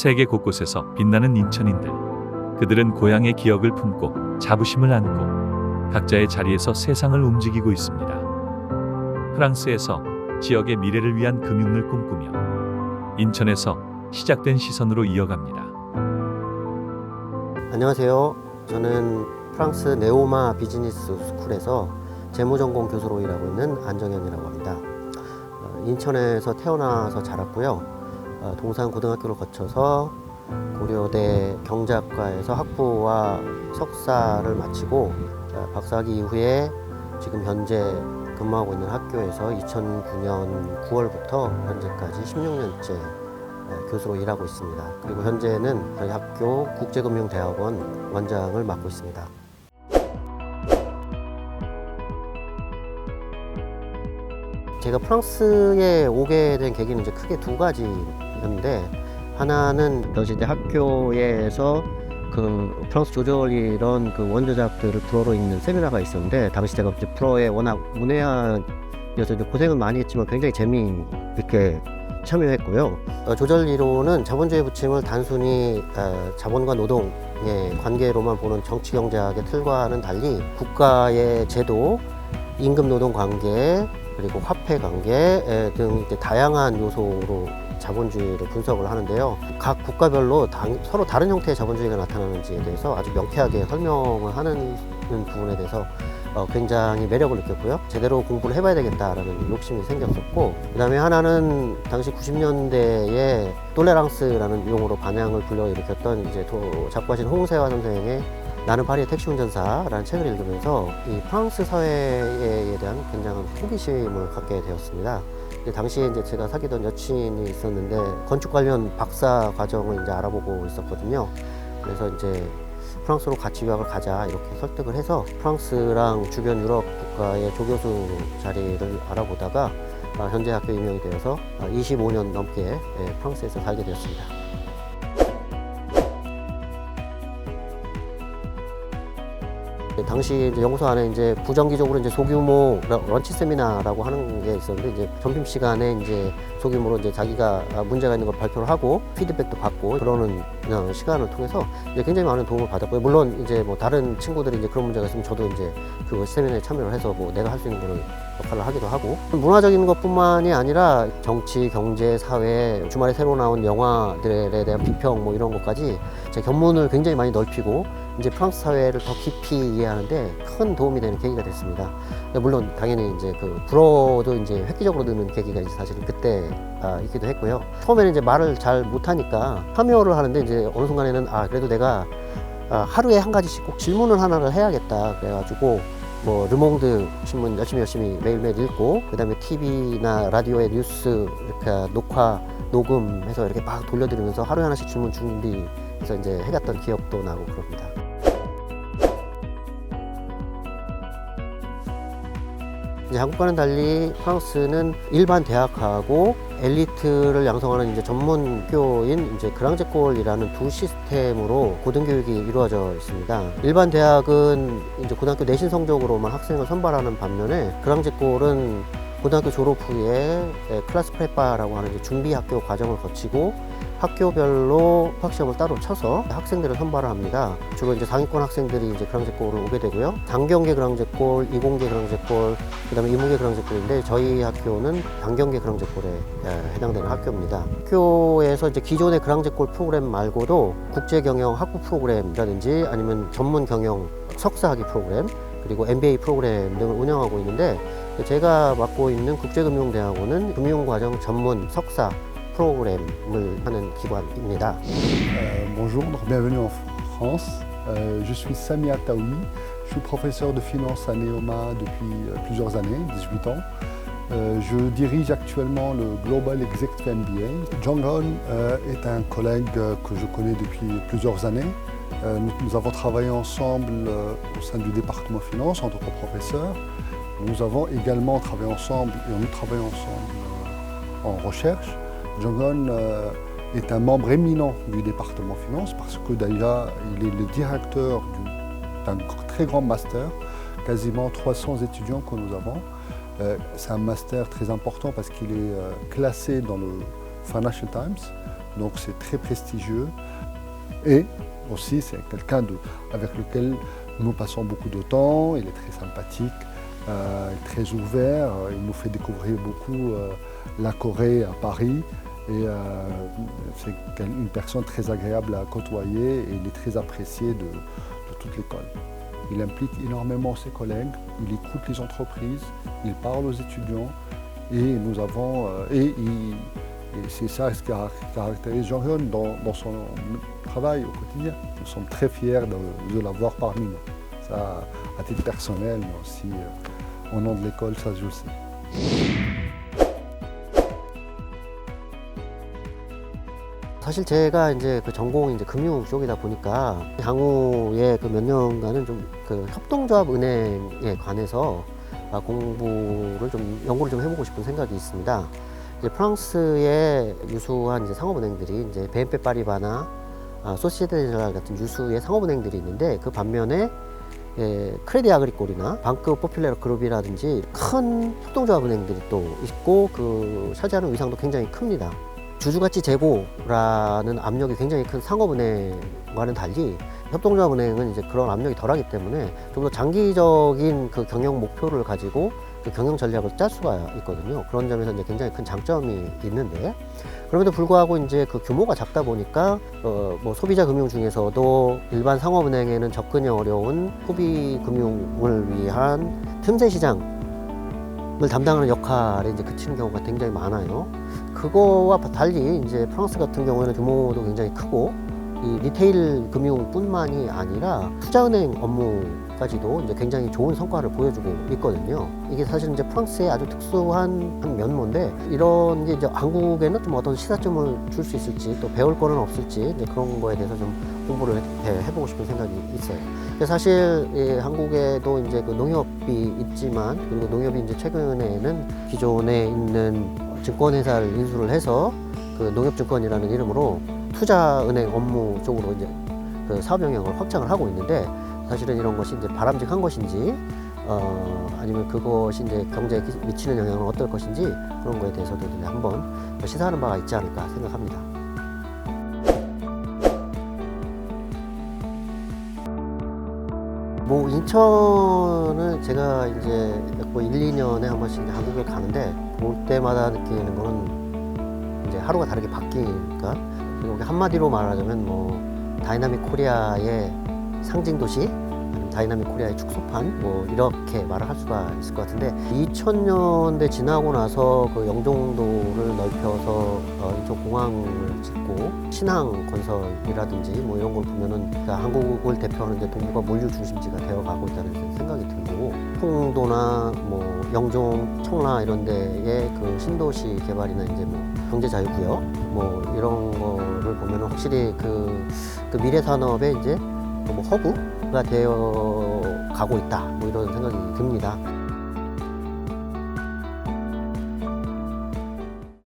세계 곳곳에서 빛나는 인천인들. 그들은 고향의 기억을 품고 자부심을 안고 각자의 자리에서 세상을 움직이고 있습니다. 프랑스에서 지역의 미래를 위한 금융을 꿈꾸며 인천에서 시작된 시선으로 이어갑니다. 안녕하세요. 저는 프랑스 네오마 비즈니스 스쿨에서 재무전공 교수로 일하고 있는 안정현이라고 합니다. 어, 인천에서 태어나서 자랐고요. 어, 동산 고등학교를 거쳐서 고려대 경제학과에서 학부와 석사를 마치고 어, 박사학위 이후에 지금 현재 근무하고 있는 학교에서 2009년 9월부터 현재까지 16년째 네, 교수로 일하고 있습니다. 그리고 현재는 저희 학교 국제금융대학원 원장을 맡고 있습니다. 제가 프랑스에 오게 된 계기는 이제 크게 두 가지 였는데 하나는 당시 이제 학교에서 그 프랑스 조절 이런 그 원조작들을 불어로 읽는 세미나가 있었는데 당시 제가 이제 불어에 워낙 문외한이어서 이제 고생은 많이 했지만 굉장히 재미있게 참여했고요. 어, 조절 이론은 자본주의 부침을 단순히 어, 자본과 노동의 관계로만 보는 정치 경제학의 틀과는 달리 국가의 제도, 임금 노동 관계, 그리고 화폐 관계 에, 등 다양한 요소로 자본주의를 분석을 하는데요. 각 국가별로 당- 서로 다른 형태의 자본주의가 나타나는지에 대해서 아주 명쾌하게 설명을 하는 부분에 대해서 어, 굉장히 매력을 느꼈고요. 제대로 공부를 해봐야 되겠다라는 욕심이 생겼었고, 그 다음에 하나는 당시 90년대에 똘레랑스라는 용어로 반향을 불러일으켰던 이제 도, 작가신 홍세화 선생의 나는 파리의 택시 운전사라는 책을 읽으면서 이 프랑스 사회에 대한 굉장한 호기심을 갖게 되었습니다. 근데 당시에 이제 제가 사귀던 여친이 있었는데 건축 관련 박사 과정을 이제 알아보고 있었거든요. 그래서 이제 프랑스로 같이 유학을 가자 이렇게 설득을 해서 프랑스랑 주변 유럽 국가의 조교수 자리를 알아보다가 아, 현재 학교 임용이 되어서 아, 25년 넘게 예, 프랑스에서 살게 되었습니다. 당시 이제 연구소 안에 이제 부정기적으로 이제 소규모 러- 런치 세미나라고 하는 게 있었는데 이제 점심 시간에 이제 소규모로 이제 자기가 아, 문제가 있는 걸 발표를 하고 피드백도 받고 그러는 어, 시간을 통해서 이제 굉장히 많은 도움을 받았고요. 물론 이제 뭐 다른 친구들이 이제 그런 문제가 있으면 저도 이제 그 세미나에 참여를 해서 뭐 내가 할 수 있는 거를 역할을 하기도 하고 문화적인 것뿐만이 아니라 정치, 경제, 사회, 주말에 새로 나온 영화들에 대한 비평 뭐 이런 것까지 제 견문을 굉장히 많이 넓히고 이제 프랑스 사회를 더 깊이 이해하는데 큰 도움이 되는 계기가 됐습니다. 물론 당연히 이제 그 불어도 이제 획기적으로 느는 계기가 이제 사실은 그때 아, 있기도 했고요. 처음에는 이제 말을 잘 못하니까 참여를 하는데 이제 어느 순간에는 아 그래도 내가 아, 하루에 한 가지씩 꼭 질문을 하나를 해야겠다 그래가지고 뭐 르몽드 신문 열심히 열심히 매일매일 읽고 그다음에 TV나 라디오의 뉴스 이렇게 녹화 녹음해서 이렇게 막 돌려드리면서 하루에 하나씩 질문 준비해서 이제 해갔던 기억도 나고 그럽니다. 이제 한국과는 달리 프랑스는 일반 대학하고 엘리트를 양성하는 이제 전문교인 이제 그랑제골이라는 두 시스템으로 고등교육이 이루어져 있습니다. 일반 대학은 이제 고등학교 내신 성적으로만 학생을 선발하는 반면에 그랑제골은 고등학교 졸업 후에 에, 클래스 프레파라고 하는 준비 학교 과정을 거치고 학교별로 수학시험을 따로 쳐서 학생들을 선발을 합니다. 주로 이제 상위권 학생들이 이제 그랑제골을 오게 되고요. 단경계 그랑제골, 이공계 그랑제골, 그다음에 이무계 그랑제골인데 저희 학교는 단경계 그랑제골에 에, 해당되는 학교입니다. 학교에서 이제 기존의 그랑제골 프로그램 말고도 국제 경영 학부 프로그램이라든지 아니면 전문 경영 석사학위 프로그램 그리고 MBA 프로그램 등을 운영하고 있는데 제가 맡고 있는 국제금융대학원은 금융과정 전문 석사 프로그램을 하는 기관입니다. Euh, bonjour, donc bienvenue en France. Euh, je suis Samia Taoui, je suis professeur de finance à Neoma depuis euh, plusieurs années, 18 ans. Euh, je dirige actuellement le Global Executive MBA. Jong Hon euh, est un collègue euh, que je connais depuis plusieurs années. Euh, nous, nous avons travaillé ensemble euh, au sein du département finance en tant que professeur. Nous avons également travaillé ensemble et nous travaillons ensemble euh, en recherche. Jong-un euh, est un membre éminent du département finance parce que déjà il est le directeur du- d'un très grand master, quasiment 300 étudiants que nous avons. Euh, C'est un master très important parce qu'il est euh, classé dans le Financial Times donc c'est très prestigieux. Et aussi, c'est quelqu'un avec lequel nous passons beaucoup de temps, il est très sympathique, très ouvert, il nous fait découvrir beaucoup la Corée à Paris. Euh, c'est une personne très agréable à côtoyer et il est très apprécié de, toute l'école. Il implique énormément ses collègues, il écoute les entreprises, il parle aux étudiants et nous avons euh, et, c'est ça ce qui cara- caractérise Jean-Hyun dans, son travail au quotidien. Nous sommes très fiers de, de l'avoir parmi nous. Ça, à titre personnel, mais aussi euh, au nom de l'école, ça je le sais. 사실 제가 이제 그 전공이 이제 금융 쪽이다 보니까 향후에 그 몇 년간은 좀 그 협동조합 은행에 관해서 아, 공부를 좀 연구를 좀 해보고 싶은 생각이 있습니다. 이제 프랑스의 유수한 이제 상업은행들이 이제 BNP 파리바나 아, 소시에테 젤랄 같은 유수의 상업은행들이 있는데 그 반면에 예, 크레디 아그리콜이나 방크 포퓰레르 그룹이라든지 큰 협동조합 은행들이 또 있고 그 차지하는 위상도 굉장히 큽니다. 주주가치 제고라는 압력이 굉장히 큰 상업은행과는 달리 협동조합은행은 이제 그런 압력이 덜하기 때문에 좀 더 장기적인 그 경영 목표를 가지고 그 경영 전략을 짤 수가 있거든요. 그런 점에서 이제 굉장히 큰 장점이 있는데 그럼에도 불구하고 이제 그 규모가 작다 보니까 어 뭐 소비자 금융 중에서도 일반 상업은행에는 접근이 어려운 소비 금융을 위한 틈새 시장을 담당하는 역할에 이제 그치는 경우가 굉장히 많아요. 그거와 달리 이제 프랑스 같은 경우에는 규모도 굉장히 크고 이 리테일 금융뿐만이 아니라 투자은행 업무까지도 이제 굉장히 좋은 성과를 보여주고 있거든요. 이게 사실 이제 프랑스의 아주 특수한 한 면모인데 이런 게 이제 한국에는 좀 어떤 시사점을 줄 수 있을지 또 배울 거는 없을지 그런 거에 대해서 좀 공부를 해, 해보고 싶은 생각이 있어요. 사실 이 한국에도 이제 그 농협이 있지만 그리고 농협이 이제 최근에는 기존에 있는 증권회사를 인수를 해서 그 농협증권이라는 이름으로 투자은행 업무 쪽으로 이제 그 사업 영역을 확장을 하고 있는데 사실은 이런 것이 이제 바람직한 것인지 어 아니면 그것이 이제 경제에 기- 미치는 영향은 어떨 것인지 그런 거에 대해서도 이제 한번 시사하는 바가 있지 않을까 생각합니다. 뭐 인천은 제가 이제 뭐 1, 2년에 한 번씩 한국에 가는데 볼 때마다 느끼는 거는 이제 하루가 다르게 바뀌니까 그리고 한마디로 말하자면 뭐 다이나믹 코리아의 상징 도시 다이나믹 코리아의 축소판 뭐 이렇게 말을 할 수가 있을 것 같은데 2000년대 지나고 나서 그 영종도를 넓혀서 어, 인천 공항을 짓고 신항 건설이라든지 뭐 이런 걸 보면은 그러니까 한국을 대표하는 이제 동북아 물류 중심지가 되어 가고 있다는 생각이 들고 홍도나 뭐 영종, 청라 이런 데의 그 신도시 개발이나 이제 뭐 경제 자유구역 뭐 이런 거를 보면은 확실히 그, 그 미래 산업의 이제 뭐 허브가 되어 가고 있다 뭐 이런 생각이 듭니다.